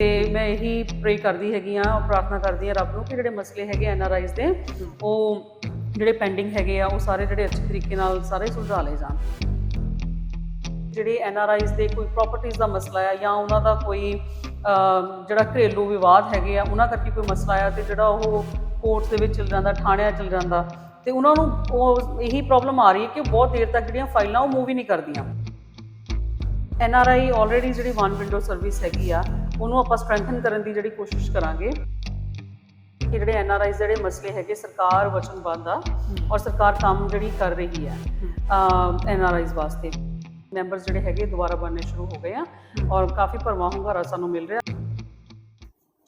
ਤੇ ਮੈਂ ਇਹੀ ਪ੍ਰੇ ਕਰਦੀ ਹੈਗੀ ਆ ਪ੍ਰਾਰਥਨਾ ਕਰਦੀ ਆ ਰੱਬ ਨੂੰ ਕਿ ਜਿਹੜੇ ਮਸਲੇ ਹੈਗੇ ਐਨ ਆਰ ਆਈਜ਼ ਦੇ, ਉਹ ਜਿਹੜੇ ਪੈਂਡਿੰਗ ਹੈਗੇ ਆ, ਉਹ ਸਾਰੇ ਜਿਹੜੇ ਅੱਛੇ ਤਰੀਕੇ ਨਾਲ ਸਾਰੇ ਸੁਲਝਾ ਲਏ ਜਾਣ। ਜਿਹੜੇ ਐਨ ਆਰ ਆਈਜ਼ ਦੇ ਕੋਈ ਪ੍ਰਾਪਰਟੀਆਂ ਦਾ ਮਸਲਾ ਆ ਜਾਂ ਉਹਨਾਂ ਦਾ ਕੋਈ ਜਿਹੜਾ ਘਰੇਲੂ ਵਿਵਾਦ ਹੈਗੇ ਆ, ਉਹਨਾਂ ਕਰਕੇ ਕੋਈ ਮਸਲਾ ਆ ਤੇ ਜਿਹੜਾ ਉਹ ਕੋਰਟਸ ਦੇ ਵਿੱਚ ਚਲ ਜਾਂਦਾ, ਥਾਣਿਆਂ 'ਚ ਚਲ ਜਾਂਦਾ, ਤੇ ਉਹਨਾਂ ਨੂੰ ਉਹ ਇਹੀ ਪ੍ਰੋਬਲਮ ਆ ਰਹੀ ਹੈ ਕਿ ਬਹੁਤ ਦੇਰ ਤੱਕ ਜਿਹੜੀਆਂ ਫਾਈਲਾਂ ਉਹ ਮੂਵ ਹੀ ਨਹੀਂ ਕਰਦੀਆਂ। ਐਨ ਆਰ ਆਈ ਆਲਰੇਡੀ ਜਿਹੜੀ ਵਨ ਵਿੰਡੋ ਸਰਵਿਸ ਹੈਗੀ ਆ ਉਹਨੂੰ ਆਪਾਂ ਸਟਰੈਂਥਨ ਕਰਨ ਦੀ ਜਿਹੜੀ ਕੋਸ਼ਿਸ਼ ਕਰਾਂਗੇ ਕਿ ਜਿਹੜੇ ਐਨ ਆਰ ਆਈਜ਼ ਜਿਹੜੇ ਮਸਲੇ ਹੈਗੇ ਸਰਕਾਰ ਵਚਨਬੱਧ ਆ ਔਰ ਸਰਕਾਰ ਕੰਮ ਜਿਹੜੀ ਕਰ ਰਹੀ ਹੈ ਐਨ ਆਰ ਆਈਜ਼ ਵਾਸਤੇ। ਮੈਂਬਰਸ ਜਿਹੜੇ ਹੈਗੇ ਦੁਬਾਰਾ ਬਣਨੇ ਸ਼ੁਰੂ ਹੋ ਗਏ ਆ ਔਰ ਕਾਫੀ ਭਰਵਾਂ ਹੁੰਗਾਰਾ ਸਾਨੂੰ ਮਿਲ ਰਿਹਾ।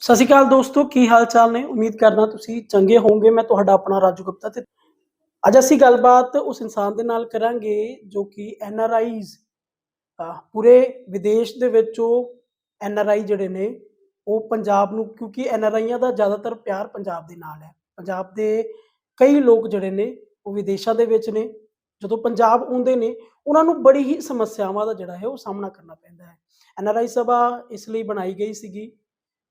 ਸਤਿ ਸ਼੍ਰੀ ਅਕਾਲ ਦੋਸਤੋ ਕੀ ਹਾਲ ਚਾਲ ਨੇ? ਉਮੀਦ ਕਰਦਾ ਤੁਸੀਂ ਚੰਗੇ ਹੋਵੋਗੇ। ਮੈਂ ਤੁਹਾਡਾ ਆਪਣਾ ਰਾਜੂ ਗੁਪਤਾ ਤੇ ਅੱਜ ਅਸੀਂ ਗੱਲਬਾਤ ਉਸ ਇਨਸਾਨ ਦੇ ਨਾਲ ਕਰਾਂਗੇ ਜੋ ਕਿ ਐਨ ਆਰ ਆਈਜ਼ ਪੂਰੇ ਵਿਦੇਸ਼ ਦੇ ਵਿੱਚੋਂ ਐਨ ਆਰ ਆਈ ਜਿਹੜੇ ਨੇ, ਉਹ ਪੰਜਾਬ ਨੂੰ, ਕਿਉਂਕਿ ਐਨ ਆਰ ਆਈਆਂ ਦਾ ਜ਼ਿਆਦਾਤਰ ਪਿਆਰ ਪੰਜਾਬ ਦੇ ਨਾਲ ਹੈ। ਪੰਜਾਬ ਦੇ ਕਈ ਲੋਕ ਜਿਹੜੇ ਨੇ, ਉਹ ਵਿਦੇਸ਼ਾਂ ਦੇ ਵਿੱਚ ਨੇ। ਜਦੋਂ ਪੰਜਾਬ ਆਉਂਦੇ ਨੇ, ਉਹਨਾਂ ਨੂੰ ਬੜੀ ਹੀ ਸਮੱਸਿਆਵਾਂ ਦਾ ਜਿਹੜਾ ਹੈ, ਉਹ ਸਾਹਮਣਾ ਕਰਨਾ ਪੈਂਦਾ ਹੈ। ਐਨ ਆਰ ਆਈ ਸਭਾ ਇਸ ਲਈ ਬਣਾਈ ਗਈ ਸੀਗੀ,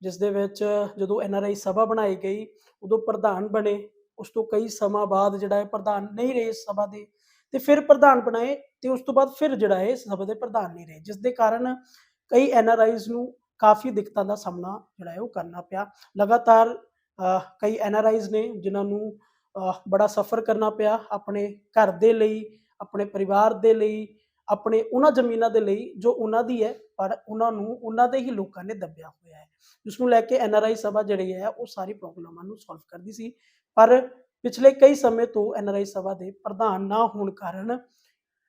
ਜਿਸ ਦੇ ਵਿੱਚ ਜਦੋਂ ਐਨ ਆਰ ਆਈ ਸਭਾ ਬਣਾਈ ਗਈ, ਉਦੋਂ ਪ੍ਰਧਾਨ ਬਣੇ। ਉਸ ਤੋਂ ਕਈ ਸਮਾਂ ਬਾਅਦ ਜਿਹੜਾ ਹੈ, ਪ੍ਰਧਾਨ ਨਹੀਂ ਰਹੇ ਸਭਾ ਦੇ। ਤੇ ਫਿਰ ਪ੍ਰਧਾਨ ਬਣਾਏ ਤੇ ਉਸ ਤੋਂ ਬਾਅਦ ਫਿਰ ਜਿਹੜਾ ਹੈ ਸਭਾ ਦੇ ਪ੍ਰਧਾਨ ਨਹੀਂ ਰਹੇ। ਜਿਸ ਦੇ ਕਾਰਨ ਕਈ ਐਨ ਆਰ ਆਈਜ਼ ਨੂੰ ਕਾਫੀ ਦਿੱਕਤਾਂ ਦਾ ਸਾਹਮਣਾ ਜਿਹੜਾ ਹੈ ਉਹ ਕਰਨਾ ਪਿਆ। ਲਗਾਤਾਰ ਕਈ ਐਨ ਆਰ ਆਈਜ਼ ਨੇ ਜਿਨ੍ਹਾਂ ਨੂੰ ਬੜਾ ਸਫ਼ਰ ਕਰਨਾ ਪਿਆ ਆਪਣੇ ਘਰ ਦੇ ਲਈ, ਆਪਣੇ ਪਰਿਵਾਰ ਦੇ ਲਈ, ਆਪਣੇ ਉਹਨਾਂ ਜ਼ਮੀਨਾਂ ਦੇ ਲਈ ਜੋ ਉਹਨਾਂ ਦੀ ਹੈ, ਪਰ ਉਹਨਾਂ ਨੂੰ ਉਹਨਾਂ ਦੇ ਹੀ ਲੋਕਾਂ ਨੇ ਦੱਬਿਆ ਹੋਇਆ ਹੈ। ਜਿਸ ਨੂੰ ਲੈ ਕੇ ਐਨ ਆਰ ਆਈ ਸਭਾ ਜਿਹੜੀ ਹੈ ਉਹ ਸਾਰੀ ਪ੍ਰੋਬਲਮਾਂ ਨੂੰ ਸੋਲਵ ਕਰਦੀ ਸੀ। ਪਰ ਪਿਛਲੇ ਕਈ ਸਮੇਂ ਤੋਂ ਐਨ ਆਰ ਆਈ ਸਭਾ ਦੇ ਪ੍ਰਧਾਨ ਨਾ ਹੋਣ ਕਾਰਨ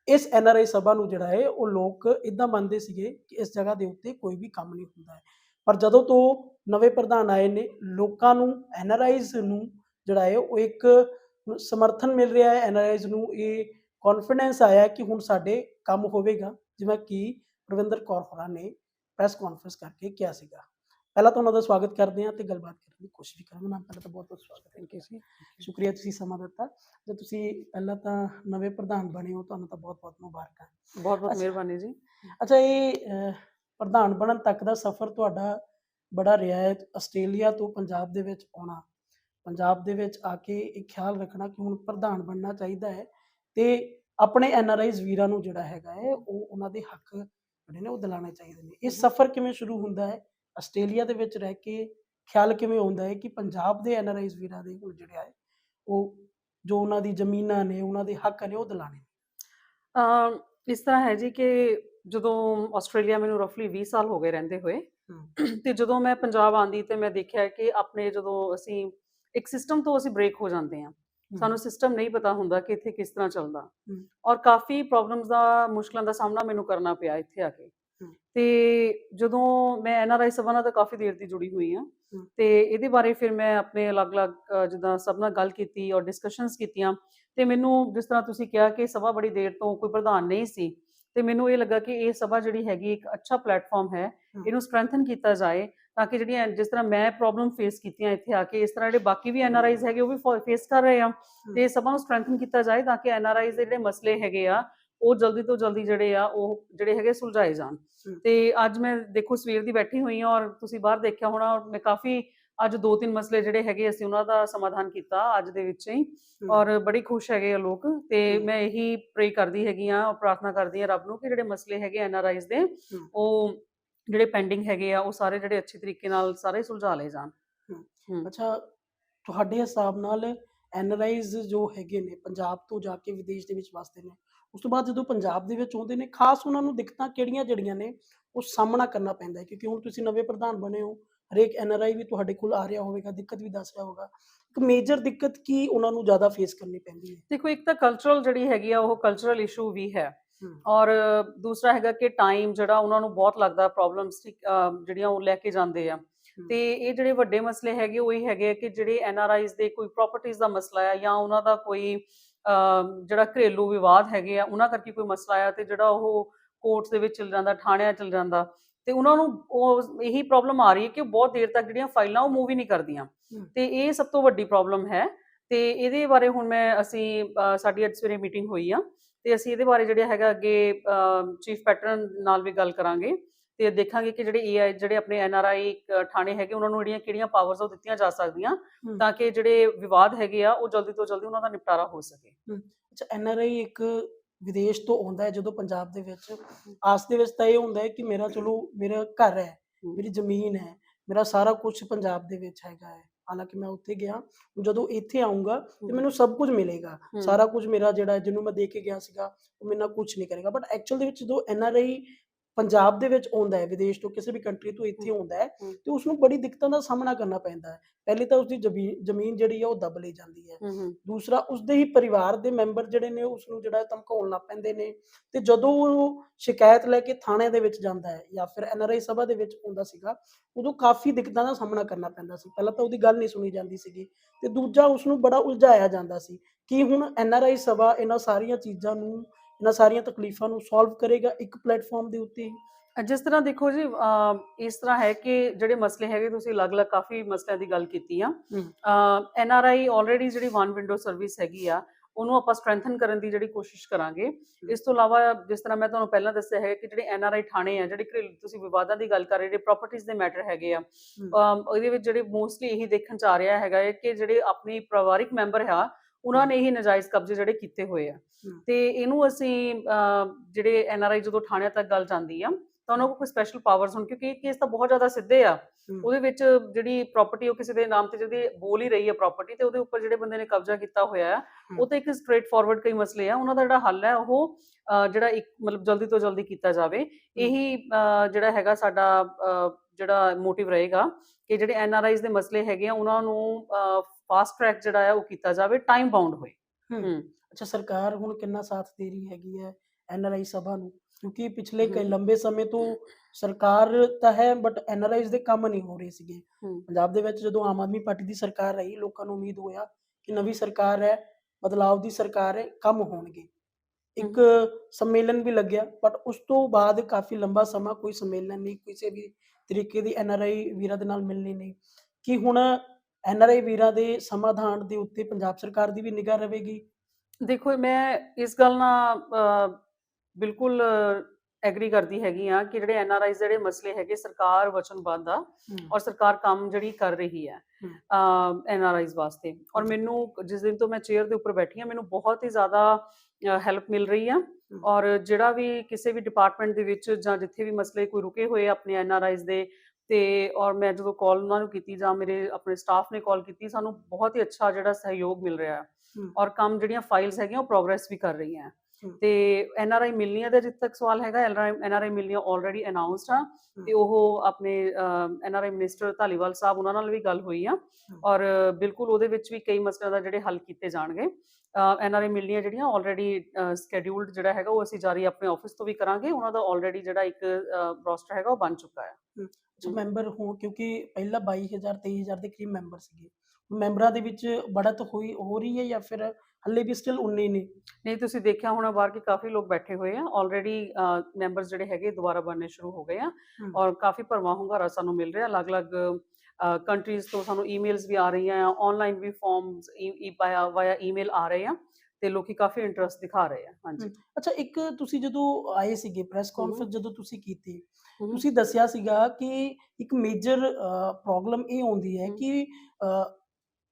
ਇਸ ਐਨ ਆਰ ਆਈ ਸਭਾ ਨੂੰ ਜਿਹੜਾ ਹੈ, ਉਹ ਲੋਕ ਇਦਾਂ ਮੰਨਦੇ ਸੀਗੇ ਕਿ ਇਸ ਜਗ੍ਹਾ ਦੇ ਉੱਤੇ ਕੋਈ ਵੀ ਕੰਮ ਨਹੀਂ ਹੁੰਦਾ ਹੈ। ਪਰ ਜਦੋਂ ਤੋਂ ਨਵੇਂ ਪ੍ਰਧਾਨ ਆਏ ਨੇ, ਲੋਕਾਂ ਨੂੰ ਐਨ ਆਰ ਆਈਜ਼ ਨੂੰ ਜਿਹੜਾ ਹੈ, ਉਹ ਇੱਕ ਸਮਰਥਨ ਮਿਲ ਰਿਹਾ ਹੈ। ਐਨ ਆਰ ਆਈਜ਼ ਨੂੰ ਇਹ ਕੌਨਫੀਡੈਂਸ ਆਇਆ ਕਿ ਹੁਣ ਸਾਡੇ ਕੰਮ ਹੋਵੇਗਾ, ਜਿਵੇਂ ਕਿ ਪ੍ਰਵਿੰਦਰ ਕੌਰ ਹੋਰਾਂ ਨੇ ਪ੍ਰੈਸ ਕਾਨਫਰੰਸ ਕਰਕੇ ਕਿਹਾ ਸੀਗਾ। ਪਹਿਲਾਂ ਤਾਂ ਉਹਨਾਂ ਦਾ ਸਵਾਗਤ ਕਰਦੇ ਹਾਂ ਤੇ ਗੱਲਬਾਤ ਕਰਨ ਦੀ ਕੋਸ਼ਿਸ਼ ਕਰਾਂਗੇ। ਮੈਂ ਪਹਿਲਾਂ ਤਾਂ ਬਹੁਤ ਬਹੁਤ ਸਵਾਗਤ ਯੂ ਜੀ ਸ਼ੁਕਰੀਆ ਤੁਸੀਂ ਸਮਾਂ ਦਿੱਤਾ। ਜੇ ਤੁਸੀਂ ਪਹਿਲਾਂ ਤਾਂ ਨਵੇਂ ਪ੍ਰਧਾਨ ਬਣੇ ਹੋ ਤੁਹਾਨੂੰ ਤਾਂ ਬਹੁਤ ਬਹੁਤ ਮੁਬਾਰਕਾਂ। ਬਹੁਤ ਬਹੁਤ। ਮਿਹਰਬਾਨੀ ਜੀ। ਅੱਛਾ ਇਹ ਪ੍ਰਧਾਨ ਬਣਨ ਤੱਕ ਦਾ ਸਫ਼ਰ ਤੁਹਾਡਾ ਬੜਾ ਰਿਹਾ ਹੈ। ਆਸਟ੍ਰੇਲੀਆ ਤੋਂ ਪੰਜਾਬ ਦੇ ਵਿੱਚ ਆਉਣਾ ਪੰਜਾਬ ਦੇ ਵਿੱਚ ਆ ਕੇ ਇਹ ਖਿਆਲ ਰੱਖਣਾ ਕਿ ਹੁਣ ਪ੍ਰਧਾਨ ਬਣਨਾ ਚਾਹੀਦਾ ਹੈ ਤੇ ਆਪਣੇ ਐਨ ਆਰ ਆਈਜ਼ ਵੀਰਾਂ ਨੂੰ ਜਿਹੜਾ ਹੈਗਾ ਹੈ ਉਹ ਉਹਨਾਂ ਦੇ ਹੱਕ ਜਿਹੜੇ ਨੇ ਉਹ ਦਿਲਾਣੇ ਚਾਹੀਦੇ ਨੇ। ਇਹ ਸਫ਼ਰ ਕਿਵੇਂ ਸ਼ੁਰੂ ਹੁੰਦਾ ਹੈ? ਆਸਟ੍ਰੇਲੀਆ ਦੇ ਵਿੱਚ ਰਹਿ ਕੇ ਖਿਆਲ ਕਿਵੇਂ ਆਉਂਦਾ ਹੈ ਕਿ ਪੰਜਾਬ ਦੇ ਐਨ ਆਰ ਆਈਜ਼ ਵੀਰਾਂ ਦੇ ਕੋਲ ਜਿਹੜਾ ਹੈ ਉਹ ਜੋ ਉਹਨਾਂ ਦੀ ਜ਼ਮੀਨਾਂ ਨੇ ਉਹਨਾਂ ਦੇ ਹੱਕ ਨੇ ਉਹ ਦਿਲਾਣੇ ਅਮ ਇਸ ਤਰ੍ਹਾਂ ਹੈ ਜੀ ਕਿ ਜਦੋਂ ਆਸਟ੍ਰੇਲੀਆ ਮੈਨੂੰ ਰਫਲੀ 20 ਸਾਲ ਹੋ ਗਏ ਰਹਿੰਦੇ ਹੋਏ ਤੇ ਜਦੋਂ ਮੈਂ ਪੰਜਾਬ ਆਂਦੀ ਤੇ ਮੈਂ ਦੇਖਿਆ ਕਿ ਆਪਣੇ ਜਦੋਂ ਅਸੀਂ ਇੱਕ ਸਿਸਟਮ ਤੋਂ ਅਸੀਂ ਬ੍ਰੇਕ ਹੋ ਜਾਂਦੇ ਹਾਂ। ਸਾਨੂੰ ਸਿਸਟਮ ਨਹੀਂ ਪਤਾ ਹੁੰਦਾ ਕਿ ਇੱਥੇ ਕਿਸ ਤਰ੍ਹਾਂ ਚੱਲਦਾ। ਔਰ ਕਾਫੀ ਪ੍ਰੋਬਲਮਸ ਦਾ ਮੁਸ਼ਕਲਾਂ ਦਾ ਸਾਹਮਣਾ ਮੈਨੂੰ ਕਰਨਾ ਪਿਆ ਇੱਥੇ ਆ ਕੇ। ਤੇ ਜਦੋਂ ਮੈਂ ਐਨਆਰਆਈ ਸਭਾ ਨਾਲ ਤਾਂ ਕਾਫੀ ਦੇਰ ਦੀ ਜੁੜੀ ਹੋਈ ਹਮ। ਤੇ ਇਹਦੇ ਬਾਰੇ ਫਿਰ ਮੈਂ ਆਪਣੇ ਅਲੱਗ-ਅਲੱਗ ਜਿੱਦਾਂ ਸਭ ਨਾਲ ਗੱਲ ਕੀਤੀ ਔਰ ਡਿਸਕਸ਼ਨਸ ਕੀਤੀਆਂ ਤੇ ਮੈਨੂੰ ਜਿਸ ਤਰ੍ਹਾਂ ਤੁਸੀਂ ਕਿਹਾ ਕਿ ਸਭਾ ਬੜੀ ਦੇਰ ਤੋਂ ਕੋਈ ਪ੍ਰਧਾਨ ਨਹੀਂ ਸੀ ਤੇ ਮੈਨੂੰ ਇਹ ਲੱਗਾ ਕਿ ਇਹ ਸਭਾ ਜਿਹੜੀ ਹੈਗੀ ਇੱਕ ਅੱਛਾ ਪਲੇਟਫਾਰਮ ਹੈ। ਇਹਨੂੰ ਸਟਰੈਂਥਨ ਕੀਤਾ ਜਾਏ ਤਾਂ ਕਿ ਜਿਹੜੀਆਂ ਜਿਸ ਤਰ੍ਹਾਂ ਮੈਂ ਪ੍ਰੋਬਲਮ ਫੇਸ ਕੀਤੀਆਂ ਇੱਥੇ ਆ ਕੇ ਇਸ ਤਰ੍ਹਾਂ ਜਿਹੜੇ ਬਾਕੀ ਵੀ ਐਨਆਰਆਈਜ਼ ਹੈਗੇ ਉਹ ਵੀ ਫੇਸ ਕਰ ਰਹੇ ਆ ਤੇ ਸਭਾ ਨੂੰ ਸਟਰੈਂਥਨ ਕੀਤਾ ਜਾਏ ਤਾਂ ਕਿ ਐਨਆਰਆਈਜ਼ ਦੇ ਜਿਹੜੇ ਮਸਲੇ ਹੈਗੇ ਆ ਉਹ ਜਲਦੀ ਤੋਂ ਜਲਦੀ ਜਿਹੜੇ ਆ ਉਹ ਜਿਹੜੇ ਹੈਗੇ ਸੁਲਝਾਏ ਜਾਣ। ਤੇ ਅੱਜ ਮੈਂ ਦੇਖੋ ਸਵੇਰ ਦੀ ਬੈਠੀ ਹੋਈ ਹਾਂ ਔਰ ਤੁਸੀਂ ਬਾਹਰ ਦੇਖਿਆ ਹੋਣਾ ਮੈਂ ਕਾਫੀ ਅੱਜ ਦੋ ਤਿੰਨ ਮਸਲੇ ਜਿਹੜੇ ਹੈਗੇ ਅਸੀਂ ਉਹਨਾਂ ਦਾ ਸਮਾਧਾਨ ਕੀਤਾ ਅੱਜ ਦੇ ਵਿੱਚ ਹੀ ਔਰ ਬੜੀ ਖੁਸ਼ ਹੈਗੇ ਆ ਲੋਕ ਤੇ। ਮੈਂ ਇਹੀ ਪ੍ਰੇ ਕਰਦੀ ਹੈਗੀ ਆ ਔਰ ਪ੍ਰਾਰਥਨਾ ਕਰਦੀ ਆ ਰੱਬ ਨੂੰ ਕਿ ਜਿਹੜੇ ਮਸਲੇ ਹੈਗੇ ਐਨਆਰਆਈਜ਼ ਦੇ ਉਹ ਜਿਹੜੇ ਪੈਂਡਿੰਗ ਹੈਗੇ ਆ ਉਹ ਸਾਰੇ ਜਿਹੜੇ ਅੱਛੇ ਤਰੀਕੇ ਨਾਲ ਸਾਰੇ ਸੁਲਝਾ ਲਏ ਜਾਣ। ਅੱਛਾ ਤੁਹਾਡੇ ਹਿਸਾਬ ਨਾਲ ਐਨਆਰਆਈਜ਼ ਜੋ ਹੈਗੇ ਨੇ ਪੰਜਾਬ ਤੋਂ ਜਾ ਕੇ ਵਿਦੇਸ਼ ਦੇ ਵਿੱਚ ਵਸਦੇ ਨੇ ਉਸ ਤੋਂ ਬਾਅਦ ਜਦੋਂ ਪੰਜਾਬ ਦੇ ਵਿੱਚ ਆਉਂਦੇ ਨੇ ਖਾਸ ਉਹਨਾਂ ਨੂੰ ਦਿੱਕਤਾਂ ਕਿਹੜੀਆਂ ਜੜੀਆਂ ਨੇ ਉਹ ਸਾਹਮਣਾ ਕਰਨਾ ਪੈਂਦਾ ਹੈ ਕਿਉਂਕਿ ਹੁਣ ਤੁਸੀਂ ਨਵੇਂ ਪ੍ਰਧਾਨ ਬਣੇ ਹੋ ਹਰੇਕ ਐਨਆਰਆਈ ਵੀ ਤੁਹਾਡੇ ਕੋਲ ਆ ਰਿਹਾ ਹੋਵੇਗਾ ਦਿੱਕਤ ਵੀ ਦੱਸ ਰਿਹਾ ਹੋਵੇਗਾ ਇੱਕ ਮੇਜਰ ਦਿੱਕਤ ਕੀ ਉਹਨਾਂ ਨੂੰ ਜ਼ਿਆਦਾ ਫੇਸ ਕਰਨੀ ਪੈਂਦੀ ਹੈ ਦੇਖੋ ਇੱਕ ਤਾਂ ਕਲਚਰਲ ਜਿਹੜੀ ਹੈਗੀ ਆ ਉਹ ਕਲਚਰਲ ਇਸ਼ੂ ਵੀ ਹੈ। ਔਰ ਦੂਸਰਾ ਹੈਗਾ ਕਿ ਟਾਈਮ ਜਿਹੜਾ ਉਹਨਾਂ ਨੂੰ ਬਹੁਤ ਲੱਗਦਾ ਪ੍ਰੋਬਲਮਸ ਜਿਹੜੀਆਂ ਉਹ ਲੈ ਕੇ ਜਾਂਦੇ ਆ ਤੇ ਇਹ ਜਿਹੜੇ ਵੱਡੇ ਮਸਲੇ ਹੈਗੇ ਉਹ ਇਹ ਹੈਗੇ ਆ ਕਿ ਜਿਹੜੇ ਐਨ ਆਰ ਆਈਜ਼ ਦੇ ਕੋਈ ਪ੍ਰਾਪਰਟੀਆਂ ਦਾ ਮਸਲਾ ਆ ਜਾਂ ਉਹਨਾਂ ਦਾ ਕੋਈ ਜਿਹੜਾ ਘਰੇਲੂ ਵਿਵਾਦ ਹੈਗੇ ਆ ਉਹਨਾਂ ਕਰਕੇ ਕੋਈ ਮਸਲਾ ਆ ਤੇ ਜਿਹੜਾ ਉਹ ਕੋਰਟਸ ਦੇ ਵਿੱਚ ਚਲ ਜਾਂਦਾ ਥਾਣਿਆਂ ਚਲ ਜਾਂਦਾ ਤੇ ਉਹਨਾਂ ਨੂੰ ਉਹ ਇਹੀ ਪ੍ਰੋਬਲਮ ਆ ਰਹੀ ਹੈ ਕਿ ਉਹ ਬਹੁਤ ਦੇਰ ਤੱਕ ਜਿਹੜੀਆਂ ਫਾਈਲਾਂ ਉਹ ਮੂਵ ਹੀ ਨਹੀਂ ਕਰਦੀਆਂ। ਤੇ ਇਹ ਸਭ ਤੋਂ ਵੱਡੀ ਪ੍ਰੋਬਲਮ ਹੈ ਤੇ ਇਹਦੇ ਬਾਰੇ ਹੁਣ ਮੈਂ ਅਸੀਂ ਸਾਡੀ ਅੱਜ ਸਵੇਰੇ ਮੀਟਿੰਗ ਹੋਈ ਆ ਤੇ ਅਸੀਂ ਇਹਦੇ ਬਾਰੇ ਜਿਹੜਾ ਹੈਗਾ ਅੱਗੇ ਚੀਫ ਪੈਟਰਨ ਨਾਲ ਵੀ ਗੱਲ ਕਰਾਂਗੇ ਤੇ ਦੇਖਾਂਗੇ ਕਿ ਜਿਹੜੇ ਏਆਈ ਜਿਹੜੇ ਆਪਣੇ ਐਨਆਰਆਈ ਥਾਣੇ ਹੈਗੇ ਉਹਨਾਂ ਨੂੰ ਜਿਹੜੀਆਂ ਕਿਹੜੀਆਂ ਪਾਵਰਸ ਉਹ ਦਿੱਤੀਆਂ ਜਾ ਸਕਦੀਆਂ। ਤਾਂ ਕਿ ਜਿਹੜੇ ਵਿਵਾਦ ਹੈਗੇ ਆ ਉਹ ਜਲਦੀ ਤੋਂ ਜਲਦੀ ਉਹਨਾਂ ਦਾ ਨਿਪਟਾਰਾ ਹੋ ਸਕੇ ਅੱਛਾ ਐਨਆਰਆਈ ਇੱਕ ਵਿਦੇਸ਼ ਤੋਂ ਆਉਂਦਾ ਹੈ ਜਦੋਂ ਪੰਜਾਬ ਦੇ ਵਿੱਚ ਆਸ ਦੇ ਵਿੱਚ ਤਾਂ ਇਹ ਹੁੰਦਾ ਹੈ ਕਿ ਮੇਰਾ ਚਲੋ ਮੇਰਾ ਘਰ ਹੈ। ਮੇਰੀ ਜ਼ਮੀਨ ਹੈ ਮੇਰਾ ਸਾਰਾ ਕੁਝ ਪੰਜਾਬ ਦੇ ਵਿੱਚ ਹੈਗਾ ਹੈ ਹਾਲਾਂਕਿ ਮੈਂ ਉੱਥੇ ਗਿਆ ਜਦੋਂ ਇੱਥੇ ਆਉਂਗਾ ਤੇ। ਮੈਨੂੰ ਸਭ ਕੁਝ ਮਿਲੇਗਾ। ਸਾਰਾ ਕੁਝ ਮੇਰਾ ਜਿਹੜਾ ਜਿਹਨੂੰ ਮੈਂ ਦੇ ਕੇ ਗਿਆ ਸੀਗਾ ਉਹ ਮੇਰੇ ਨਾਲ ਕੁਝ ਨਹੀਂ ਕਰੇਗਾ ਬਟ ਐਕਚੁਅਲ ਦੇ ਵਿੱਚ ਜਦੋਂ ਐਨਆਰਆਈ ਪੰਜਾਬ ਦੇ ਵਿੱਚ ਆਉਂਦਾ ਹੈ ਵਿਦੇਸ਼ ਤੋਂ ਕਿਸੇ ਵੀ ਕੰਟਰੀ ਤੋਂ ਇੱਥੇ ਆਉਂਦਾ ਹੈ। ਤੇ ਉਸ ਨੂੰ ਬੜੀ ਦਿੱਕਤਾਂ ਦਾ ਸਾਹਮਣਾ ਕਰਨਾ ਪੈਂਦਾ ਹੈ। ਪਹਿਲੀ ਤਾਂ ਉਸਦੀ ਜ਼ਮੀਨ ਜ਼ਮੀਨ ਜਿਹੜੀ ਹੈ ਉਹ ਦਬ ਲਈ ਜਾਂਦੀ ਹੈ। ਦੂਸਰਾ ਉਸਦੇ ਹੀ ਪਰਿਵਾਰ ਦੇ ਮੈਂਬਰ ਜਿਹੜੇ ਨੇ ਉਸ ਨੂੰ ਜਿਹੜਾ ਧਮਕਾਉਣ ਲੱਗ ਪੈਂਦੇ ਨੇ ਤੇ ਜਦੋਂ ਉਹ ਸ਼ਿਕਾਇਤ ਲੈ ਕੇ ਥਾਣੇ ਦੇ ਵਿੱਚ ਜਾਂਦਾ ਹੈ ਜਾਂ ਫਿਰ ਐਨਆਰਆਈ ਸਭਾ ਦੇ ਵਿੱਚ ਹੁੰਦਾ ਸੀਗਾ ਉਦੋਂ ਕਾਫੀ ਦਿੱਕਤਾਂ ਦਾ ਸਾਹਮਣਾ ਕਰਨਾ ਪੈਂਦਾ ਸੀ। ਪਹਿਲਾਂ ਤਾਂ ਉਹਦੀ ਗੱਲ ਨਹੀਂ ਸੁਣੀ ਜਾਂਦੀ ਸੀਗੀ ਤੇ ਦੂਜਾ ਉਸ ਨੂੰ ਬੜਾ ਉਲਝਾਇਆ ਜਾਂਦਾ ਸੀ ਕਿ ਹੁਣ ਐਨਆਰਆਈ ਸਭਾ ਇਹਨਾਂ ਸਾਰੀਆਂ ਚੀਜ਼ਾਂ ਨੂੰ ਇਹਨਾਂ ਸਾਰੀਆਂ ਤਕਲੀਫਾਂ ਨੂੰ ਸੋਲਵ ਕਰੇਗਾ ਇੱਕ ਪਲੇਟਫਾਰਮ ਦੇ ਉੱਤੇ ਹੀ। ਜਿਸ ਤਰ੍ਹਾਂ ਦੇਖੋ ਜੀ ਇਸ ਤਰ੍ਹਾਂ ਹੈ ਕਿ ਜਿਹੜੇ ਮਸਲੇ ਹੈਗੇ ਤੁਸੀਂ ਅਲੱਗ-ਅਲੱਗ ਕਾਫੀ ਮਸਲਿਆਂ ਦੀ ਗੱਲ ਕੀਤੀ ਆ। ਐਨ ਆਰ ਆਈ ਆਲਰੇਡੀ ਜਿਹੜੀ ਵਨ ਵਿੰਡੋ ਸਰਵਿਸ ਹੈਗੀ ਆ ਉਹਨੂੰ ਆਪਾਂ ਸਟਰੈਂਥਨ ਕਰਨ ਦੀ ਜਿਹੜੀ ਕੋਸ਼ਿਸ਼ ਕਰਾਂਗੇ ਇਸ ਤੋਂ ਇਲਾਵਾ ਜਿਸ ਤਰ੍ਹਾਂ ਮੈਂ ਤੁਹਾਨੂੰ ਪਹਿਲਾਂ ਦੱਸਿਆ ਹੈ ਕਿ ਜਿਹੜੇ ਐਨ ਆਰ ਆਈ ਥਾਣੇ ਆ ਜਿਹੜੇ ਘਰੇਲੂ ਤੁਸੀਂ ਵਿਵਾਦਾਂ ਦੀ ਗੱਲ ਕਰ ਰਹੇ ਜਿਹੜੇ ਪ੍ਰਾਪਰਟੀਆਂ ਦੇ ਮੈਟਰ ਹੈਗੇ ਆ ਉਹਦੇ ਵਿੱਚ ਜਿਹੜੇ ਮੋਸਟਲੀ ਇਹੀ ਦੇਖਣ ਚ ਆ ਰਿਹਾ ਹੈਗਾ ਕਿ ਜਿਹੜੇ ਆਪਣੀ ਪਰਿਵਾਰਿਕ ਮੈਂਬਰ ਆ ਉਹਨਾਂ ਨੇ ਹੀ ਨਜਾਇਜ਼ ਕਬਜ਼ੇ ਜਿਹੜੇ ਕੀਤੇ ਹੋਏ ਆ। ਤੇ ਇਹਨੂੰ ਅਸੀਂ ਜਿਹੜੇ ਐਨ ਆਰ ਆਈ ਜਦੋਂ ਥਾਣਿਆਂ ਤੱਕ ਗੱਲ ਜਾਂਦੀ ਆ ਤਾਂ ਉਹਨਾਂ ਕੋਲ ਕੋਈ ਸਪੈਸ਼ਲ ਪਾਵਰਸ ਹੋਣ ਕਿਉਂਕਿ ਇਹ ਕੇਸ ਤਾਂ ਬਹੁਤ ਜ਼ਿਆਦਾ ਸਿੱਧੇ ਆ। ਉਹਦੇ ਵਿੱਚ ਜਿਹੜੀ ਪ੍ਰਾਪਰਟੀ ਉਹ ਕਿਸੇ ਦੇ ਨਾਮ ਤੇ ਜਿਹਦੀ ਬੋਲ ਹੀ ਰਹੀ ਹੈ ਪ੍ਰਾਪਰਟੀ ਤੇ ਉਹਦੇ ਉੱਪਰ ਜਿਹੜੇ ਬੰਦੇ ਨੇ ਕਬਜ਼ਾ ਕੀਤਾ ਹੋਇਆ ਹਮ। ਉਹ ਤਾਂ ਇੱਕ ਸਟ੍ਰੇਟ ਫਾਰਵਰਡ ਕਈ ਮਸਲੇ ਆ। ਉਹਨਾਂ ਦਾ ਜਿਹੜਾ ਹੱਲ ਹੈ ਉਹ ਜਿਹੜਾ ਇੱਕ ਮਤਲਬ ਜਲਦੀ ਤੋਂ ਜਲਦੀ ਕੀਤਾ ਜਾਵੇ। ਇਹੀ ਜਿਹੜਾ ਹੈਗਾ ਸਾਡਾ ਜਿਹੜਾ ਮੋਟਿਵ ਰਹੇਗਾ ਕਿ ਜਿਹੜੇ ਐਨ ਆਰ ਆਈਜ਼ ਦੇ ਮਸਲੇ ਹੈਗੇ ਆ ਉਹਨਾਂ ਨੂੰ ਫਾਸਟ ਟਰੈਕ ਜਿਹੜਾ ਹੈ ਉਹ ਕੀਤਾ ਜਾਵੇ ਟਾਈਮ ਬਾਉਂਡ ਹੋਏ। ਅੱਛਾ ਸਰਕਾਰ ਹੁਣ ਕਿੰਨਾ ਸਾਥ ਦੇ ਰਹੀ ਹੈਗੀ ਹੈ ਐਨਆਰਆਈ ਸਭਾ ਨੂੰ? ਕਿਉਂਕਿ ਪਿਛਲੇ ਕਈ। ਲੰਬੇ ਸਮੇਂ ਤੋਂ ਸਰਕਾਰ ਤਾਂ ਹੈ ਬਟ ਐਨਆਰਆਈਜ਼ ਦੇ ਕੰਮ ਨਹੀਂ ਹੋ ਰਹੇ ਸੀਗੇ। ਪੰਜਾਬ ਦੇ ਵਿੱਚ ਜਦੋਂ ਆਮ ਆਦਮੀ ਪਾਰਟੀ ਦੀ ਸਰਕਾਰ ਰਹੀ ਲੋਕਾਂ ਨੂੰ ਉਮੀਦ ਹੋਇਆ ਕਿ ਨਵੀਂ ਸਰਕਾਰ ਹੈ ਬਦਲਾਵ ਦੀ ਸਰਕਾਰ ਹੈ ਕੰਮ ਹੋਣਗੇ। ਇੱਕ ਸੰਮੇਲਨ ਵੀ ਲੱਗਿਆ ਬਟ ਉਸ ਤੋਂ ਬਾਅਦ ਕਾਫੀ ਲੰਬਾ ਸਮਾਂ ਕੋਈ ਸੰਮੇਲਨ ਨਹੀਂ ਕਿਸੇ ਵੀ ਤਰੀਕੇ ਦੀ ਐਨਆਰਆਈ ਵੀਰਾਂ ਦੇ ਨਾਲ ਮਿਲਣੀ ਨਹੀਂ। ਕਿ ਹੁਣ ਐਨਆਰਆਈ ਵੀਰਾਂ ਦੇ ਸਮਾਧਾਨ ਦੇ ਉੱਤੇ ਪੰਜਾਬ ਸਰਕਾਰ ਦੀ ਵੀ ਨਿਗਾਹ ਰਹੇਗੀ? ਦੇਖੋ ਮੈਂ ਇਸ ਗੱਲ ਨਾਲ ਬਿਲਕੁਲ ਐਗਰੀ ਕਰਦੀ ਹੈਗੀ ਆ ਕਿ ਜਿਹੜੇ ਐਨ ਆਰ ਆਈਜ਼ ਜਿਹੜੇ ਮਸਲੇ ਹੈਗੇ ਸਰਕਾਰ ਵਚਨਬੱਧ ਆ ਔਰ ਸਰਕਾਰ ਕੰਮ ਜਿਹੜੀ ਕਰ ਰਹੀ ਹੈ। ਐਨ ਆਰ ਆਈਜ਼ ਵਾਸਤੇ ਔਰ ਮੈਨੂੰ ਜਿਸ ਦਿਨ ਤੋਂ ਮੈਂ ਚੇਅਰ ਦੇ ਉੱਪਰ ਬੈਠੀ ਹਾਂ ਮੈਨੂੰ ਬਹੁਤ ਹੀ ਜ਼ਿਆਦਾ ਹੈਲਪ ਮਿਲ ਰਹੀ ਆ ਔਰ ਜਿਹੜਾ ਵੀ ਕਿਸੇ ਵੀ ਡਿਪਾਰਟਮੈਂਟ ਦੇ ਵਿੱਚ ਜਾਂ ਜਿੱਥੇ ਵੀ ਮਸਲੇ ਕੋਈ ਰੁਕੇ ਹੋਏ ਆ ਆਪਣੇ ਐਨ ਆਰ ਆਈਜ਼ ਦੇ ਤੇ ਔਰ ਮੈਂ ਜਦੋਂ ਕਾਲ ਉਹਨਾਂ ਨੂੰ ਕੀਤੀ ਜਾਂ ਮੇਰੇ ਆਪਣੇ ਸਟਾਫ ਨੇ ਕਾਲ ਕੀਤੀ ਸਾਨੂੰ ਬਹੁਤ ਹੀ ਅੱਛਾ ਜਿਹੜਾ ਸਹਿਯੋਗ ਮਿਲ ਰਿਹਾ। ਔਰ ਕੰਮ ਜਿਹੜੀਆਂ ਫਾਈਲਸ ਹੈਗੀਆਂ ਉਹ ਪ੍ਰੋਗਰੈਸ ਵੀ ਕਰ ਰਹੀਆਂ। ਤੇ ਐਨ ਆਰ ਆਈ ਮਿਲਨੀਆਂ ਦਾ ਜਿੱਥੇ ਤੱਕ ਸਵਾਲ ਹੈਗਾ ਐਨ ਆਰ ਆਈ ਮਿਲਨੀਆਂ ਆਲਰੇਡੀ ਅਨਾਉਂਸਡ ਆ। ਤੇ ਉਹ ਆਪਣੇ N R I minister Dhaliwal sahib ਉਹਨਾਂ ਨਾਲ ਵੀ ਗੱਲ ਹੋਈ ਆ। ਔਰ ਬਿਲਕੁਲ ਉਹਦੇ ਵਿੱਚ ਵੀ ਕਈ ਮਸਲਿਆਂ ਦਾ ਜਿਹੜੇ ਹੱਲ ਕੀਤੇ ਜਾਣਗੇ। ਐਨ ਆਰ ਆਈ ਮਿਲਨੀਆਂ ਜਿਹੜੀਆਂ ਆਲਰੇਡੀ ਸਕੇਡਿਊਲਡ ਜਿਹੜਾ ਹੈਗਾ ਉਹ ਅਸੀਂ ਜਾਰੀ ਆਪਣੇ ਆਫਿਸ ਤੋਂ ਵੀ ਕਰਾਂਗੇ। ਉਹਨਾਂ ਦਾ ਆਲਰੇਡੀ ਜਿਹੜਾ ਇੱਕ ਰੋਸਟਰ ਹੈਗਾ ਉਹ ਬਣ ਚੁੱਕਾ ਹੈ। ਅੱਛਾ ਮੈਂਬਰ ਹੋ ਕਿਉਂਕਿ ਪਹਿਲਾਂ 22000 23000 ਦੇ ਕਰੀਬ ਮੈਂਬਰ ਸੀਗੇ। ਮੈਂਬਰਾਂ ਦੇ ਵਿੱਚ ਬੜਤ ਹੋਈ ਹੋ ਰਹੀ ਹੈ ਜਾਂ ਫਿਰ ਹੱਲੇ ਵੀ ਸਟਿਲ ਉਨੇ ਨੇ ਨਹੀਂ ਤੁਸੀਂ ਦੇਖਿਆ ਹੋਣਾ ਬਾਹਰ ਕਿ ਕਾਫੀ ਲੋਕ ਬੈਠੇ ਹੋਏ ਆ ਆਲਰੇਡੀ ਮੈਂਬਰਸ ਜਿਹੜੇ ਹੈਗੇ ਦੁਬਾਰਾ ਬਣਨੇ ਸ਼ੁਰੂ ਹੋ ਗਏ ਆ। ਔਰ ਕਾਫੀ ਭਰਵਾਂ ਹੁੰਗਾਰਾ ਸਾਨੂੰ ਮਿਲ ਰਿਹਾ ਅਲੱਗ-ਅਲੱਗ ਕੰਟਰੀਜ਼ ਤੋਂ ਸਾਨੂੰ ਈਮੇਲਸ ਵੀ ਆ ਰਹੀਆਂ ਆ ਆਨਲਾਈਨ ਵੀ ਫਾਰਮਸ ਵਾਇਆ ਵਾਇਆ ਈਮੇਲ ਆ ਰਹੇ ਆ ਤੇ ਲੋਕੀ ਕਾਫੀ ਇੰਟਰਸਟ ਦਿਖਾ ਰਹੇ ਆ ਹਾਂਜੀ ਅੱਛਾ ਇੱਕ ਤੁਸੀਂ ਜਦੋਂ ਆਏ ਸੀਗੇ ਪ੍ਰੈਸ। ਕਾਨਫਰੰਸ ਜਦੋਂ ਤੁਸੀਂ ਕੀਤੀ। ਤੁਸੀਂ ਦੱਸਿਆ ਸੀਗਾ ਕਿ ਇੱਕ ਮੇਜਰ ਪ੍ਰੋਬਲਮ ਇਹ ਆਉਂਦੀ ਹੈ। ਕਿ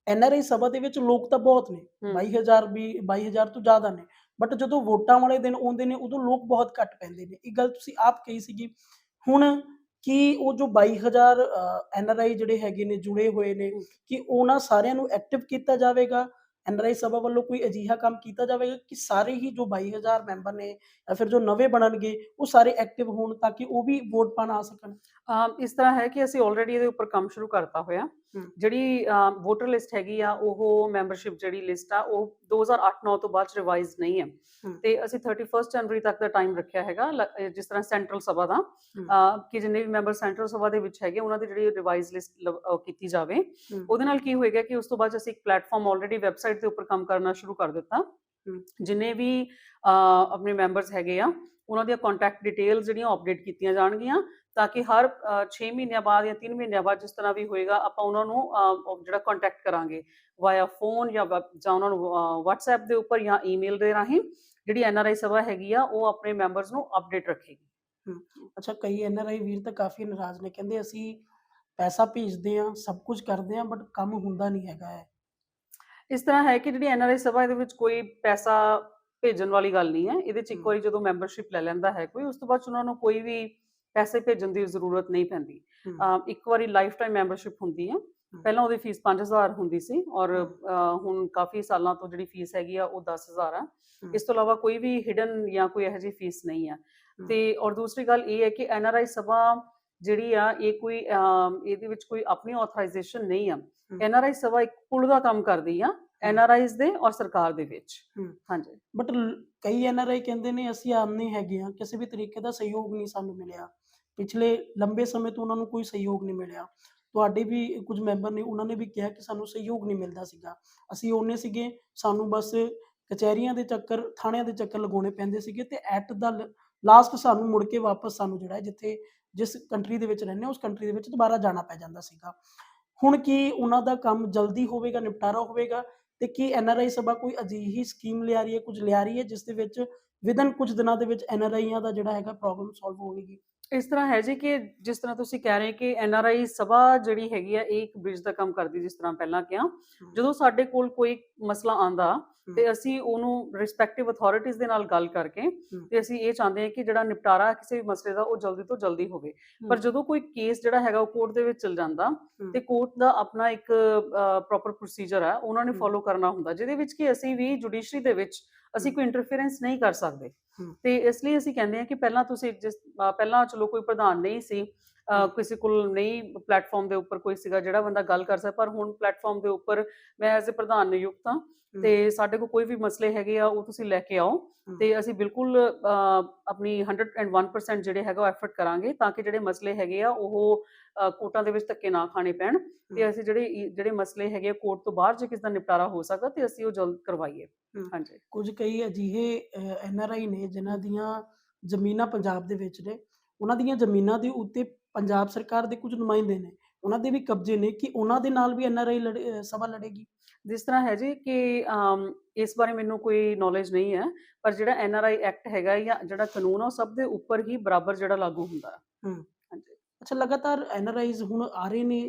ਐਨਆਰਆਈ ਸਭਾ ਦੇ ਵਿੱਚ ਲੋਕ ਤਾਂ ਬਹੁਤ ਨੇ ਹਮ। 22000 ਵੀ 22000 ਤੋਂ ਜ਼ਿਆਦਾ ਨੇ ਬਟ ਜਦੋਂ ਵੋਟਾਂ ਵਾਲੇ ਦਿਨ ਆਉਂਦੇ ਨੇ ਉਦੋਂ ਲੋਕ ਬਹੁਤ ਘੱਟ ਪੈਂਦੇ ਨੇ ਇਹ ਗੱਲ ਤੁਸੀਂ ਆਪ ਕਹੀ ਸੀਗੀ ਹੁਣ ਕੀ ਉਹ ਜੋ 22000 ਐਨਆਰਆਈ ਜਿਹੜੇ ਹੈਗੇ ਨੇ ਜੁੜੇ ਹੋਏ ਨੇ। ਕਿ ਉਹਨਾਂ ਸਾਰਿਆਂ ਨੂੰ ਐਕਟਿਵ ਕੀਤਾ ਜਾਵੇਗਾ ਐਨਆਰਆਈ ਸਭਾ ਵੱਲੋਂ ਕੋਈ ਅਜਿਹਾ ਕੰਮ ਕੀਤਾ ਜਾਵੇਗਾ ਕਿ ਸਾਰੇ ਹੀ ਜੋ 22000 ਮੈਂਬਰ ਨੇ ਜਾਂ ਫਿਰ ਜੋ ਨਵੇਂ ਬਣਨਗੇ ਉਹ ਸਾਰੇ ਐਕਟਿਵ ਹੋਣ ਤਾਂ ਕਿ ਉਹ ਵੀ ਵੋਟ ਪਾਣ ਆ ਸਕਣ ਇਸ ਤਰ੍ਹਾਂ ਹੈ ਕਿ ਅਸੀਂ ਆਲਰੇਡੀ ਇਹਦੇ ਉੱਪਰ ਕੰਮ ਸ਼ੁਰੂ ਕਰਤਾ ਹੋਇਆ। ਜਿਹੜੀ ਵੋਟਰ ਲਿਸਟ ਹੈਗੀ ਆ ਉਹ ਮੈਂਬਰਸ਼ਿਪ ਜਿਹੜੀ ਲਿਸਟ ਆ ਉਹ 2008-9 ਤੋਂ ਬਾਅਦ ਰਿਵਾਈਜ਼ ਨਹੀਂ ਹੈ। ਤੇ ਅਸੀਂ 31 ਜਨਵਰੀ ਤੱਕ ਦਾ ਟਾਈਮ ਰੱਖਿਆ ਹੈਗਾ ਜਿਸ ਤਰ੍ਹਾਂ ਸੈਂਟਰਲ ਸਭਾ ਦਾ। ਕਿ ਜਿੰਨੇ ਵੀ ਮੈਂਬਰ ਸੈਂਟਰਲ ਸਭਾ ਦੇ ਵਿੱਚ ਹੈਗੇ ਉਹਨਾਂ ਦੀ ਜਿਹੜੀ ਰਿਵਾਈਜ਼ ਲਿਸਟ ਕੀਤੀ ਜਾਵੇ। ਉਹਦੇ ਨਾਲ ਕੀ ਹੋਏਗਾ ਕਿ ਉਸ ਤੋਂ ਬਾਅਦ ਅਸੀਂ ਇੱਕ ਪਲੇਟਫਾਰਮ ਆਲਰੇਡੀ ਵੈਬਸਾਈਟ ਦੇ ਉੱਪਰ ਕੰਮ ਕਰਨਾ ਸ਼ੁਰੂ ਕਰ ਦਿੱਤਾ। ਜਿੰਨੇ ਵੀ ਆਪਣੇ ਮੈਂਬਰਸ ਹੈਗੇ ਆ ਉਹਨਾਂ ਦੀਆਂ ਕੰਟੈਕਟ ਡਿਟੇਲਸ ਜਿਹੜੀਆਂ ਅਪਡੇਟ ਕੀਤੀਆਂ ਜਾਣਗੀਆਂ। ਤਾਂ ਕਿ ਹਰ 6 ਮਹੀਨਿਆਂ ਬਾਅਦ ਜਾਂ 3 ਮਹੀਨਿਆਂ ਬਾਅਦ ਜਿਸ ਤਰ੍ਹਾਂ ਵੀ ਹੋਏਗਾ ਆਪਾਂ ਉਹਨਾਂ ਨੂੰ ਜਿਹੜਾ ਕੰਟੈਕਟ ਕਰਾਂਗੇ। ਵਾਇਆ ਫੋਨ ਜਾਂ ਜਾਂ ਉਹਨਾਂ ਨੂੰ WhatsApp ਦੇ ਉੱਪਰ ਜਾਂ ਈਮੇਲ ਦੇ ਰਾਹੀਂ ਜਿਹੜੀ ਐਨਆਰਆਈ ਸਭਾ ਹੈਗੀ ਆ ਉਹ ਆਪਣੇ ਮੈਂਬਰਸ ਨੂੰ ਅਪਡੇਟ ਰੱਖੇਗੀ। ਅੱਛਾ ਕਈ ਐਨਆਰਆਈ ਵੀਰ ਤਾਂ ਕਾਫੀ ਨਾਰਾਜ਼ ਨੇ ਕਹਿੰਦੇ ਅਸੀਂ ਪੈਸਾ ਭੇਜਦੇ ਆ ਸਭ ਕੁਝ ਕਰਦੇ ਆ ਬਟ ਕੰਮ ਹੁੰਦਾ ਨਹੀਂ ਹੈਗਾ ਹੈ ਇਸ ਤਰ੍ਹਾਂ ਹੈ ਕਿ ਜਿਹੜੀ ਐਨਆਰਆਈ ਸਭਾ ਇਹਦੇ ਵਿੱਚ ਕੋਈ ਪੈਸਾ ਭੇਜਣ ਵਾਲੀ ਗੱਲ ਨਹੀਂ ਹੈ। ਇਹਦੇ ਚ ਇੱਕ। ਵਾਰੀ ਜਦੋਂ ਮੈਂਬਰਸ਼ਿਪ ਲੈ ਲੈਂਦਾ ਹੈ ਕੋਈ ਉਸ ਤੋਂ ਬਾਅਦ ਉਹਨਾਂ ਨੂੰ ਕੋਈ ਵੀ ਪੈਸੇ ਭੇਜਣ ਦੀ ਜ਼ਰੂਰਤ ਨਹੀਂ ਪੈਂਦੀ। ਇੱਕ ਵਾਰੀ ਲਾਈਫ ਟਾਈਮ ਮੈਂਬਰਸ਼ਿਪ ਹੁੰਦੀ ਹੈ। ਪਹਿਲਾਂ ਉਹਦੀ ਫੀਸ 5000 ਹੁੰਦੀ ਸੀ ਔਰ ਹੁਣ ਕਾਫੀ ਸਾਲਾਂ ਤੋਂ ਜਿਹੜੀ ਫੀਸ ਹੈਗੀ ਆ ਉਹ 10000 ਆ। ਇਸ ਤੋਂ ਇਲਾਵਾ ਕੋਈ ਵੀ ਹਿਡਨ ਜਾਂ ਕੋਈ ਇਹੋ ਜਿਹੀ ਫੀਸ ਨਹੀਂ ਆ। ਤੇ ਔਰ ਦੂਸਰੀ ਗੱਲ ਇਹ ਹੈ ਕਿ ਐਨਆਰਆਈ ਸਭਾ ਜਿਹੜੀ ਆ ਇਹ ਕੋਈ ਇਹਦੇ ਵਿੱਚ ਕੋਈ ਆਪਣੀ ਆਥੋਰਾਈਜੇਸ਼ਨ ਨਹੀਂ ਆ। ਐਨਆਰਆਈ ਸਭਾ ਇੱਕ ਪੁਲ ਦਾ ਕੰਮ ਕਰਦੀ ਆ। ਐਨਆਰਆਈਜ਼ ਦੇ ਔਰ ਸਰਕਾਰ ਦੇ ਵਿੱਚ। ਹਾਂਜੀ। ਬਟ ਕਈ ਐਨਆਰਆਈ ਕਹਿੰਦੇ ਨੇ ਅਸੀਂ ਆਮਨੇ ਹੈਗੇ ਆ ਕਿਸੇ ਵੀ ਤਰੀਕੇ ਦਾ ਸਹਿਯੋਗ ਨਹੀਂ ਸਾਨੂੰ ਮਿਲਿਆ। ਪਿਛਲੇ ਲੰਬੇ ਸਮੇਂ ਤੋਂ ਉਹਨਾਂ ਨੂੰ ਕੋਈ ਸਹਿਯੋਗ ਨਹੀਂ ਮਿਲਿਆ। ਤੁਹਾਡੇ ਵੀ ਕੁਝ ਮੈਂਬਰ ਨੇ ਉਹਨਾਂ ਨੇ ਵੀ ਕਿਹਾ ਕਿ ਸਾਨੂੰ ਸਹਿਯੋਗ ਨਹੀਂ ਮਿਲਦਾ ਸੀਗਾ। ਅਸੀਂ ਉਹਨੇ ਸੀਗੇ ਸਾਨੂੰ ਬਸ ਕਚਹਿਰੀਆਂ ਦੇ ਚੱਕਰ ਥਾਣਿਆਂ ਦੇ ਚੱਕਰ ਲਗਾਉਣੇ ਪੈਂਦੇ ਸੀਗੇ ਤੇ ਐਟ ਦਾ ਲਾਸਟ ਸਾਨੂੰ ਮੁੜ ਕੇ ਵਾਪਸ ਸਾਨੂੰ ਜਿਹੜਾ ਜਿੱਥੇ ਜਿਸ ਕੰਟਰੀ ਦੇ ਵਿੱਚ ਰਹਿੰਦੇ ਹਾਂ, ਉਸ ਕੰਟਰੀ ਦੇ ਵਿੱਚ ਦੁਬਾਰਾ ਜਾਣਾ ਪੈ ਜਾਂਦਾ ਸੀਗਾ। ਹੁਣ ਕੀ ਉਹਨਾਂ ਦਾ ਕੰਮ ਜਲਦੀ ਹੋਵੇਗਾ ਨਿਪਟਾਰਾ ਹੋਵੇਗਾ? ਤੇ ਕੀ ਐੱਨ ਆਰ ਆਈ ਸਭਾ ਕੋਈ ਅਜਿਹੀ ਸਕੀਮ ਲਿਆ ਰਹੀ ਹੈ, ਕੁਝ ਲਿਆ ਰਹੀ ਹੈ, ਜਿਸ ਦੇ ਵਿੱਚ ਵਿਦਨ ਕੁਝ ਦਿਨਾਂ ਦੇ ਵਿੱਚ ਐੱਨ ਆਰ ਆਈਆਂ ਦਾ ਜਿਹੜਾ ਹੈਗਾ ਪ੍ਰੋਬਲਮ ਸੋਲਵ ਹੋਵੇਗੀ? ਇਸ ਤਰ੍ਹਾਂ ਹੈ ਜੀ ਕਿ ਜਿਸ ਤਰ੍ਹਾਂ ਤੁਸੀਂ ਕਹਿ ਰਹੇ ਕਿ ਐਨਆਰਆਈ ਸਭਾ ਜਿਹੜੀ ਹੈਗੀ ਆ ਇਹ ਇੱਕ ਬ੍ਰਿਜ ਦਾ ਕੰਮ ਕਰਦੀ ਜਿਸ ਤਰ੍ਹਾਂ ਪਹਿਲਾਂ ਕਿਹਾ। ਜਦੋਂ ਸਾਡੇ ਕੋਲ ਕੋਈ ਮਸਲਾ ਆਂਦਾ ਤੇ ਅਸੀਂ ਉਹਨੂੰ ਰਿਸਪੈਕਟਿਵ ਅਥਾਰਟੀਆਂ ਦੇ ਨਾਲ ਗੱਲ ਕਰਕੇ ਤੇ ਅਸੀਂ ਇਹ ਚਾਹੁੰਦੇ ਹਾਂ ਕਿ ਜਿਹੜਾ ਨਿਪਟਾਰਾ ਕਿਸੇ ਵੀ ਮਸਲੇ ਦਾ ਉਹ ਜਲਦੀ ਤੋਂ ਜਲਦੀ ਹੋਵੇ। ਪਰ ਜਦੋਂ ਕੋਈ ਕੇਸ ਜਿਹੜਾ ਹੈਗਾ ਉਹ ਕੋਰਟ ਦੇ ਵਿੱਚ ਚਲ ਜਾਂਦਾ ਤੇ ਕੋਰਟ ਦਾ ਆਪਣਾ ਇੱਕ ਪ੍ਰੋਪਰ ਪ੍ਰੋਸੀਜਰ ਹੈ ਉਹਨਾਂ ਨੇ। ਫੋਲੋ ਕਰਨਾ ਹੁੰਦਾ ਜਿਹਦੇ ਵਿੱਚ ਕਿ ਅਸੀਂ ਵੀ ਜੁਡੀਸ਼ਰੀ ਦੇ ਵਿੱਚ ਅਸੀਂ। ਕੋਈ ਇੰਟਰਫੇਰੈਂਸ ਨਹੀਂ ਕਰ ਸਕਦੇ। ਤੇ ਇਸ ਲਈ ਅਸੀਂ ਕਹਿੰਦੇ ਹਾਂ ਕਿ ਪਹਿਲਾਂ ਤੁਸੀਂ ਜਿਸ ਪਹਿਲਾਂ ਚਲੋ ਕੋਈ ਪ੍ਰਧਾਨ ਨਹੀਂ ਸੀ। ਕਿਸੇ ਕੋਲ ਨਹੀਂ ਪਲੇਟਫਾਰਮ ਦੇ ਉੱਪਰ ਕੋਈ ਸੀਗਾ ਜਿਹੜਾ ਬੰਦਾ ਗੱਲ ਕਰ ਸਕਦਾ ਪਰ ਹੁਣ ਪਲੇਟਫਾਰਮ ਦੇ ਉੱਪਰ ਮੈਂ ਐਜ਼ ਅ ਪ੍ਰਧਾਨ ਨਿਯੁਕਤ ਹਾਂ ਤੇ ਸਾਡੇ ਕੋਲ ਕੋਈ ਵੀ ਮਸਲੇ ਹੈਗੇ ਆ ਉਹ ਤੁਸੀਂ ਲੈ ਕੇ ਆਓ ਤੇ ਅਸੀਂ ਬਿਲਕੁਲ ਆਪਣੀ 101% ਜਿਹੜੇ ਹੈਗਾ ਉਹ ਐਫਰਟ ਕਰਾਂਗੇ ਤਾਂ ਕਿ ਜਿਹੜੇ ਮਸਲੇ ਹੈਗੇ ਆ ਉਹ ਕੋਰਟਾਂ ਦੇ ਵਿੱਚ ਧੱਕੇ ਨਾ ਖਾਣੇ ਪੈਣ ਤੇ ਅਸੀਂ ਜਿਹੜੇ ਜਿਹੜੇ ਮਸਲੇ ਹੈਗੇ ਕੋਰਟ ਤੋਂ ਬਾਹਰ ਜੇ ਕਿਸ ਦਾ ਨਿਪਟਾਰਾ ਹੋ ਸਕਦਾ ਤੇ ਅਸੀਂ ਉਹ ਜਲਦ ਕਰਵਾਈਏ। ਹਾਂਜੀ। ਕੁਝ ਕਈ ਅਜਿਹੇ ਐਨਆਰਆਈ ਨੇ ਜਿਨ੍ਹਾਂ ਦੀਆਂ ਜ਼ਮੀਨਾਂ ਪੰਜਾਬ ਦੇ ਵਿੱਚ ਨੇ ਉਹਨਾਂ ਦੀਆਂ ਜ਼ਮੀਨਾਂ ਦੇ ਉੱਤੇ ਪੰਜਾਬ ਸਰਕਾਰ ਦੇ ਕੁਝ ਨੁਮਾਇੰਦੇ ਨੇ ਉਹਨਾਂ ਦੇ ਵੀ ਕਬਜ਼ੇ ਨੇ ਕਿ ਉਹਨਾਂ ਦੇ ਨਾਲ ਵੀ ਐਨਆਰਆਈ ਸਭਾ ਲੜੇਗੀ। ਜਿਸ ਤਰ੍ਹਾਂ ਹੈ ਜੀ ਕਿ ਇਸ ਬਾਰੇ ਮੈਨੂੰ ਕੋਈ ਨੌਲੇਜ ਨਹੀਂ ਹੈ ਪਰ ਜਿਹੜਾ ਐਨ ਆਰ ਆਈ ਐਕਟ ਹੈਗਾ ਜਾਂ ਜਿਹੜਾ ਕਾਨੂੰਨ ਆ ਉਹ ਸਭ ਦੇ ਉੱਪਰ ਹੀ ਬਰਾਬਰ ਜਿਹੜਾ ਲਾਗੂ ਹੁੰਦਾ। ਹੈ। ਅੱਛਾ ਲਗਾਤਾਰ ਐਨਆਰਆਈਜ਼ ਹੁਣ ਆ ਰਹੇ ਨੇ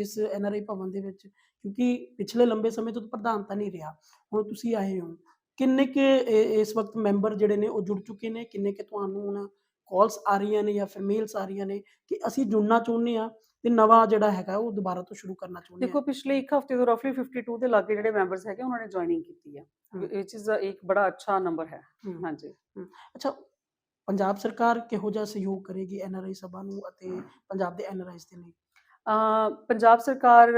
ਇਸ ਐਨਆਰਆਈ ਭਵਨ ਦੇ ਵਿੱਚ ਕਿਉਂਕਿ ਪਿਛਲੇ ਲੰਬੇ ਸਮੇਂ ਤੋਂ ਪ੍ਰਧਾਨ ਤਾਂ ਨਹੀਂ ਰਿਹਾ। ਹੁਣ ਤੁਸੀਂ ਆਏ ਹੋ। ਕਿੰਨੇ ਕਿ ਇਸ ਵਕਤ ਮੈਂਬਰ ਜਿਹੜੇ ਨੇ ਉਹ ਜੁੜ ਚੁੱਕੇ ਨੇ? ਕਿੰਨੇ ਕਿ ਤੁਹਾਨੂੰ ਹੁਣ ਕਾਲਸ ਆ ਰਹੀਆਂ ਨੇ ਜਾਂ ਫਿਰ ਮੇਲਸ ਆ ਰਹੀਆਂ ਨੇ ਕਿ ਅਸੀਂ ਜੁੜਨਾ ਚਾਹੁੰਦੇ ਆ ਤੇ ਨਵਾਂ ਜਿਹੜਾ ਹੈਗਾ ਉਹ ਦੁਬਾਰਾ ਤੋਂ ਸ਼ੁਰੂ ਕਰਨਾ ਚਾਹੁੰਦੇ ਦੇਖੋ ਪਿਛਲੇ ਇੱਕ ਹਫ਼ਤੇ ਤੋਂ ਰਫਲੀ 52 ਦੇ ਲਾਗੇ ਜਿਹੜੇ ਮੈਂਬਰਸ ਹੈਗੇ ਉਹਨਾਂ ਨੇ ਜੁਆਇਨਿੰਗ ਕੀਤੀ ਹੈ। ਵਿਚ ਇਜ਼ ਇੱਕ ਬੜਾ ਅੱਛਾ ਨੰਬਰ ਹੈ। ਹਾਂਜੀ ਅੱਛਾ ਪੰਜਾਬ ਸਰਕਾਰ ਕਿਹੋ ਜਿਹਾ ਸਹਿਯੋਗ ਕਰੇਗੀ ਐਨਆਰਆਈ ਸਭਾ ਨੂੰ ਅਤੇ ਪੰਜਾਬ ਦੇ ਐਨਆਰਆਈਜ਼ ਦੇ ਲਈ ਪੰਜਾਬ ਸਰਕਾਰ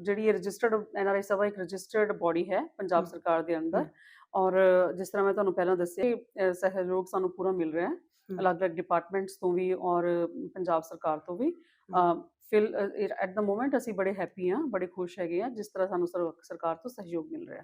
ਜਿਹੜੀ ਰਜਿਸਟਰਡ ਐਨਆਰਆਈ ਸਭਾ ਇੱਕ ਰਜਿਸਟਰਡ ਬਾਡੀ ਹੈ ਪੰਜਾਬ। ਸਰਕਾਰ ਦੇ ਅੰਦਰ। ਔਰ ਜਿਸ ਤਰ੍ਹਾਂ ਮੈਂ ਤੁਹਾਨੂੰ ਪਹਿਲਾਂ ਦੱਸਿਆ ਸਹਿਯੋਗ ਸਾਨੂੰ ਪੂਰਾ ਮਿਲ ਰਿਹਾ ਹੈ। ਅਲੱਗ-ਅਲੱਗ ਡਿਪਾਰਟਮੈਂਟਸ ਤੋਂ ਵੀ ਔਰ ਪੰਜਾਬ ਸਰਕਾਰ ਤੋਂ ਵੀ। ਫਿਲ ਐਟ ਦਾ ਮੋਮੈਂਟ ਅਸੀਂ ਬੜੇ ਹੈਪੀ ਹਾਂ ਬੜੇ ਖੁਸ਼ ਹੈਗੇ ਹਾਂ ਜਿਸ ਤਰ੍ਹਾਂ ਸਾਨੂੰ ਸਰ- ਸਰਕਾਰ ਤੋਂ ਸਹਿਯੋਗ ਮਿਲ ਰਿਹਾ।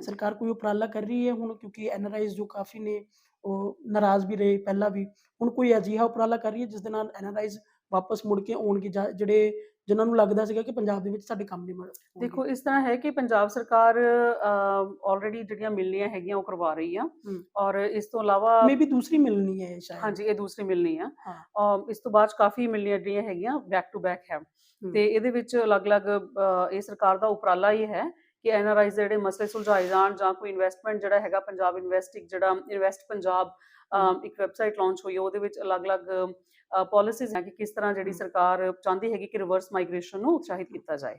ਸਰਕਾਰ ਕੋਈ ਉਪਰਾਲਾ ਕਰ ਰਹੀ ਹੈ ਹੁਣ ਕਿਉਂਕਿ ਐਨਆਰਆਈਜ਼ ਜੋ ਕਾਫੀ ਨੇ ਉਹ ਨਾਰਾਜ਼ ਵੀ ਰਹੇ ਪਹਿਲਾਂ ਵੀ ਹੁਣ ਕੋਈ ਅਜਿਹਾ ਉਪਰਾਲਾ ਕਰ ਰਹੀ ਹੈ ਜਿਸ ਦੇ ਨਾਲ ਐਨਆਰਆਈਜ਼ ਵਾਪਸ ਮੁੜ ਕੇ ਆਉਣਗੇ ਜਿਹੜੇ ਜਿਨ੍ਹਾਂ ਨੂੰ ਲੱਗਦਾ ਸੀਗਾ ਕਿ ਪੰਜਾਬ ਦੇ ਵਿੱਚ ਸਾਡੇ ਕੰਮ ਨਹੀਂ ਮਿਲ ਦੇਖੋ ਇਸ ਤਰ੍ਹਾਂ ਹੈ ਕਿ ਪੰਜਾਬ ਸਰਕਾਰ ਆਲਰੇਡੀ ਜਿਹੜੀਆਂ ਮਿਲਣੀਆਂ ਹੈਗੀਆਂ ਉਹ ਕਰਵਾ ਰਹੀ ਆ। ਔਰ ਇਸ ਤੋਂ ਇਲਾਵਾ ਮੇ ਵੀ ਦੂਸਰੀ ਮਿਲਣੀ ਹੈ ਸ਼ਾਇਦ। ਹਾਂਜੀ ਇਹ ਦੂਸਰੀ ਮਿਲਣੀ ਆ। ਇਸ ਤੋਂ ਬਾਅਦ ਕਾਫੀ ਮਿਲਣੀਆਂ ਜਿਹੜੀਆਂ ਹੈਗੀਆਂ ਬੈਕ ਟੂ ਬੈਕ ਹੈ। ਤੇ ਇਹਦੇ ਵਿੱਚ ਅਲੱਗ-ਅਲੱਗ ਇਹ ਸਰਕਾਰ ਦਾ ਉਪਰਾਲਾ ਹੀ ਹੈ ਕਿ ਐਨਆਰਆਈਜ਼ ਜਿਹੜੇ ਮਸਲੇ ਸੁਲਝਾਏ ਜਾਣ ਜਾਂ ਕੋਈ ਇਨਵੈਸਟਮੈਂਟ ਜਿਹੜਾ ਹੈਗਾ ਪੰਜਾਬ ਇਨਵੈਸਟਿਕ ਜਿਹੜਾ ਇਨਵੈਸਟ ਪੰਜਾਬ ਇੱਕ ਵੈਬਸਾਈਟ ਲਾਂਚ ਹੋਈ ਹੈ ਉਹਦੇ ਵਿੱਚ ਅਲੱਗ-ਅਲੱਗ ਪਾਲਿਸੀਜ਼ ਹੈ ਕਿ ਕਿਸ ਤਰ੍ਹਾਂ ਜਿਹੜੀ। ਸਰਕਾਰ ਚਾਹੁੰਦੀ ਹੈਗੀ ਕਿ ਰਿਵਰਸ ਮਾਈਗ੍ਰੇਸ਼ਨ ਨੂੰ ਉਤਸ਼ਾਹਿਤ ਕੀਤਾ ਜਾਏ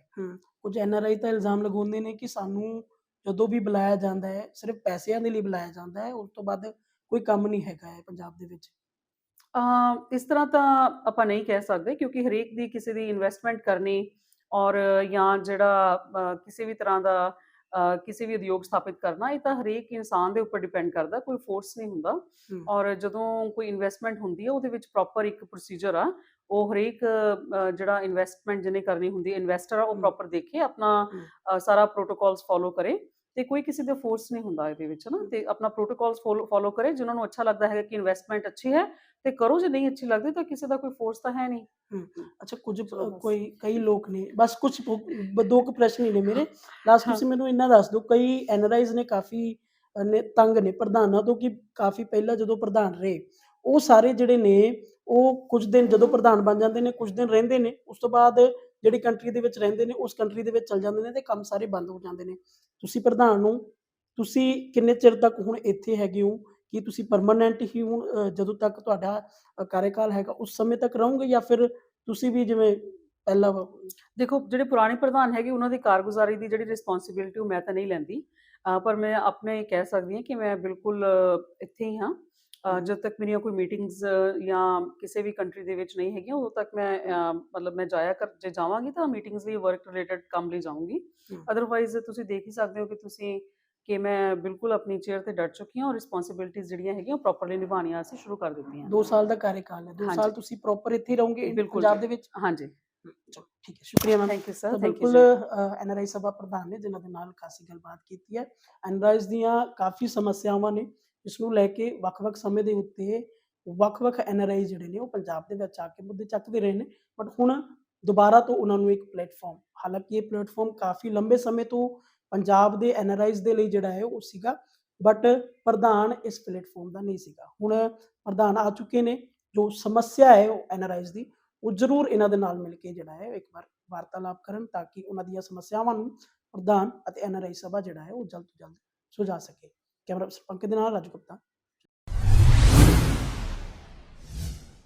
ਕੁਝ ਐਨਆਰਆਈ ਤਾਂ ਇਲਜ਼ਾਮ ਲਗਾਉਂਦੇ ਨੇ ਕਿ ਸਾਨੂੰ ਜਦੋਂ ਵੀ ਬੁਲਾਇਆ ਜਾਂਦਾ ਹੈ ਸਿਰਫ ਪੈਸਿਆਂ ਦੇ ਲਈ ਬੁਲਾਇਆ ਜਾਂਦਾ ਹੈ ਉਸ ਤੋਂ ਬਾਅਦ ਕੋਈ ਕੰਮ ਨਹੀਂ ਹੈਗਾ ਹੈ ਪੰਜਾਬ ਦੇ ਵਿੱਚ ਇਸ ਤਰ੍ਹਾਂ ਤਾਂ ਆਪਾਂ ਨਹੀਂ ਕਹਿ ਸਕਦੇ ਕਿਉਂਕਿ ਹਰੇਕ ਦੀ ਕਿਸੇ ਦੀ ਇਨਵੈਸਟਮੈਂਟ ਕਰਨੀ ਔਰ ਜਾਂ ਜਿਹੜਾ ਕਿਸੇ ਵੀ ਤਰ੍ਹਾਂ ਦਾ ਕਿਸੇ ਵੀ ਉਦਯੋਗ ਸਥਾਪਿਤ ਕਰਨਾ ਇਹ ਤਾਂ ਹਰੇਕ ਇਨਸਾਨ ਦੇ ਉੱਪਰ ਡਿਪੈਂਡ ਕਰਦਾ ਕੋਈ ਫੋਰਸ ਨਹੀਂ ਹੁੰਦਾ। ਔਰ ਜਦੋਂ ਕੋਈ ਇਨਵੈਸਟਮੈਂਟ ਹੁੰਦੀ ਹੈ ਉਹਦੇ ਵਿੱਚ ਪ੍ਰੋਪਰ ਇੱਕ ਪ੍ਰੋਸੀਜਰ ਆ ਉਹ ਹਰੇਕ ਜਿਹੜਾ ਇਨਵੈਸਟਮੈਂਟ ਜਿਹਨੇ ਕਰਨੀ ਹੁੰਦੀ ਹੈ ਇਨਵੈਸਟਰ ਆ ਉਹ। ਪ੍ਰੋਪਰ ਦੇਖੇ ਆਪਣਾ ਸਾਰਾ ਪ੍ਰੋਟੋਕਾਲਸ ਫੋਲੋ ਕਰੇ ਤੇ ਕੋਈ ਕਿਸੇ ਦਾ ਫੋਰਸ ਨਹੀਂ ਹੁੰਦਾ ਇਹਦੇ ਵਿੱਚ ਨਾ ਤੇ ਆਪਣਾ ਪ੍ਰੋਟੋਕਾਲਸ ਫੋਲੋ ਕਰੇ ਜਿਨ੍ਹਾਂ ਨੂੰ ਅੱਛਾ ਲੱਗਦਾ ਹੈ ਕਿ ਇਨਵੈਸਟਮੈਂਟ ਅੱਛੀ ਹੈ ਤੇ ਕਰੋ ਜੇ ਨਹੀਂ ਅੱਛੀ ਲੱਗਦੀ ਤਾਂ ਕਿਸੇ ਦਾ ਕੋਈ ਫੋਰਸ ਤਾਂ ਹੈ ਨਹੀਂ। ਅੱਛਾ ਕੁਝ। ਕੋਈ ਕਈ ਲੋਕ ਨੇ ਬਸ ਕੁਝ ਦੋ ਕੁ ਪ੍ਰਸ਼ਨ ਹੀ ਨੇ ਮੇਰੇ। ਲਾਸਟ। ਤੁਸੀਂ ਮੈਨੂੰ ਇੰਨਾ ਦੱਸ ਦਿਓ ਕਈ ਐਨਆਰਆਈਜ਼ ਨੇ ਕਾਫੀ ਨੇ ਤੰਗ ਨੇ ਪ੍ਰਧਾਨਾਂ ਤੋਂ ਕਿ ਕਾਫੀ ਪਹਿਲਾਂ ਜਦੋਂ ਪ੍ਰਧਾਨ ਰਹੇ ਉਹ ਸਾਰੇ ਜਿਹੜੇ ਨੇ ਉਹ ਕੁਝ ਦਿਨ ਜਦੋਂ ਪ੍ਰਧਾਨ ਬਣ ਜਾਂਦੇ ਨੇ ਕੁਝ ਦਿਨ ਰਹਿੰਦੇ ਨੇ ਉਸ ਤੋਂ ਬਾਅਦ ਜਿਹੜੀ ਕੰਟਰੀ ਦੇ ਵਿੱਚ ਰਹਿੰਦੇ ਨੇ ਉਸ ਕੰਟਰੀ ਦੇ ਵਿੱਚ ਚਲ ਜਾਂਦੇ ਨੇ ਤੇ ਕੰਮ ਸਾਰੇ ਬੰਦ ਹੋ ਜਾਂਦੇ ਨੇ। ਤੁਸੀਂ ਪ੍ਰਧਾਨ ਨੂੰ ਤੁਸੀਂ ਕਿੰਨੇ ਚਿਰ ਤੱਕ ਹੁਣ ਇੱਥੇ ਹੈਗੇ ਹੋ? ਕੀ ਤੁਸੀਂ ਪਰਮਨੈਂਟ ਹੀ ਹੁਣ ਜਦੋਂ ਤੱਕ ਤੁਹਾਡਾ ਕਾਰਜਕਾਲ ਹੈਗਾ ਉਸ ਸਮੇਂ ਤੱਕ ਰਹੋਗੇ ਜਾਂ ਫਿਰ ਤੁਸੀਂ ਵੀ ਜਿਵੇਂ ਪਹਿਲਾਂ ਦੇਖੋ ਜਿਹੜੇ ਪੁਰਾਣੇ ਪ੍ਰਧਾਨ ਹੈਗੇ ਉਹਨਾਂ ਦੀ ਕਾਰਗੁਜ਼ਾਰੀ ਦੀ ਜਿਹੜੀ ਰਿਸਪੌਂਸਿਬਿਲਟੀ ਉਹ ਮੈਂ ਤਾਂ ਨਹੀਂ ਲੈਂਦੀ। ਪਰ ਮੈਂ ਆਪਣੇ ਕਹਿ ਸਕਦੀ ਹਾਂ ਕਿ ਮੈਂ ਬਿਲਕੁਲ ਇੱਥੇ ਹੀ ਹਾਂ। ਜਦ ਤੱਕ ਮੇਰੀਆਂ ਕੋਈ ਮੀਟਿੰਗਸ ਜਾਂ ਕਿਸੇ ਵੀ ਕੰਟਰੀ ਦੇ ਵਿੱਚ ਨਹੀਂ ਹੈਗੀਆਂ ਉਦੋਂ ਤੱਕ ਮੈਂ ਮਤਲਬ ਮੈਂ ਜਾਇਆ ਕਰ ਜੇ ਜਾਵਾਂਗੀ ਤਾਂ ਮੀਟਿੰਗਸ ਲਈ ਵਰਕ ਰਿਲੇਟਡ ਕੰਮ ਲਈ ਜਾਊਂਗੀ। ਅਦਰਵਾਈਜ਼ ਤੁਸੀਂ ਦੇਖ ਹੀ ਸਕਦੇ ਹੋ ਕਿ ਤੁਸੀਂ ਕਿ ਮੈਂ ਬਿਲਕੁਲ ਆਪਣੀ ਚੇਅਰ ਤੇ ਡਟ ਚੁੱਕੀ ਹਾਂ ਔਰ ਰਿਸਪੌਂਸਿਬਿਲਟੀਜ਼ ਜਿਹੜੀਆਂ ਹੈਗੀਆਂ ਉਹ ਪ੍ਰੋਪਰਲੀ ਨਿਭਾਉਣੀਆਂ ਅਸੀਂ ਸ਼ੁਰੂ ਕਰ ਦਿੱਤੀਆਂ 2 ਸਾਲ ਦਾ ਕਾਰਜਕਾਲ ਹੈ। 2 ਹਾਂਜੀ। ਸਾਲ ਤੁਸੀਂ ਪ੍ਰੋਪਰ ਇੱਥੇ ਰਹੋਗੇ ਪੰਜਾਬ। ਦੇ ਵਿੱਚ? ਹਾਂਜੀ। ਠੀਕ ਹੈ ਸ਼ੁਕਰੀਆ ma'am. Thank you sir thank you ਬਿਲਕੁਲ ਐਨਆਰਆਈ ਸਭਾ ਪ੍ਰਧਾਨ ਨੇ ਜਿਨ੍ਹਾਂ ਦੇ ਨਾਲ ਕਾਫੀ ਗੱਲਬਾਤ ਕੀਤੀ ਹੈ। ਐਨਆਰਆਈਜ਼ ਦੀਆਂ ਕਾਫੀ ਸਮੱਸਿਆਵਾਂ ਨੇ। ਇਸ ਨੂੰ ਲੈ ਕੇ ਵੱਖ-ਵੱਖ ਸਮੇਂ ਦੇ ਉੱਤੇ ਵੱਖ-ਵੱਖ ਐਨਆਰਆਈ ਜਿਹੜੇ ਨੇ ਉਹ ਪੰਜਾਬ ਦੇ ਵਿੱਚ ਆ ਕੇ ਮੁੱਦੇ ਚੱਕਦੇ ਰਹੇ ਨੇ। ਬਟ ਹੁਣ ਦੁਬਾਰਾ ਤੋਂ ਉਹਨਾਂ ਨੂੰ ਇੱਕ ਪਲੇਟਫਾਰਮ ਹਾਲਾਂਕਿ ਇਹ ਪਲੇਟਫਾਰਮ ਕਾਫੀ ਲੰਬੇ ਸਮੇਂ ਤੋਂ ਪੰਜਾਬ ਦੇ ਐਨਆਰਆਈਜ਼ ਦੇ ਲਈ ਜਿਹੜਾ ਹੈ ਉਹ ਸੀਗਾ ਬਟ ਪ੍ਰਧਾਨ ਇਸ ਪਲੇਟਫਾਰਮ ਦਾ ਨਹੀਂ ਸੀਗਾ। ਹੁਣ ਪ੍ਰਧਾਨ ਆ ਚੁੱਕੇ ਨੇ, ਜੋ ਸਮੱਸਿਆ ਹੈ ਉਹ ਐਨਆਰਆਈਜ਼ ਦੀ, ਉਹ ਜ਼ਰੂਰ ਇਹਨਾਂ ਦੇ ਨਾਲ ਮਿਲ ਕੇ ਜਿਹੜਾ ਹੈ ਇੱਕ ਵਾਰ ਵਾਰਤਾਲਾਪ ਕਰਨ ਤਾਂ ਕਿ ਉਹਨਾਂ ਦੀਆਂ ਸਮੱਸਿਆਵਾਂ ਨੂੰ ਪ੍ਰਧਾਨ ਅਤੇ ਐਨਆਰਆਈ ਸਭਾ ਜਿਹੜਾ ਹੈ ਉਹ ਜਲਦ ਤੋਂ ਜਲਦ ਸੁਲਝਾ ਸਕੇ। ਕੈਮਰਾ ਪਰਸਨ ਪੰਕਜ ਦੇ ਨਾਲ ਰਾਜੂ ਗੁਪਤਾ।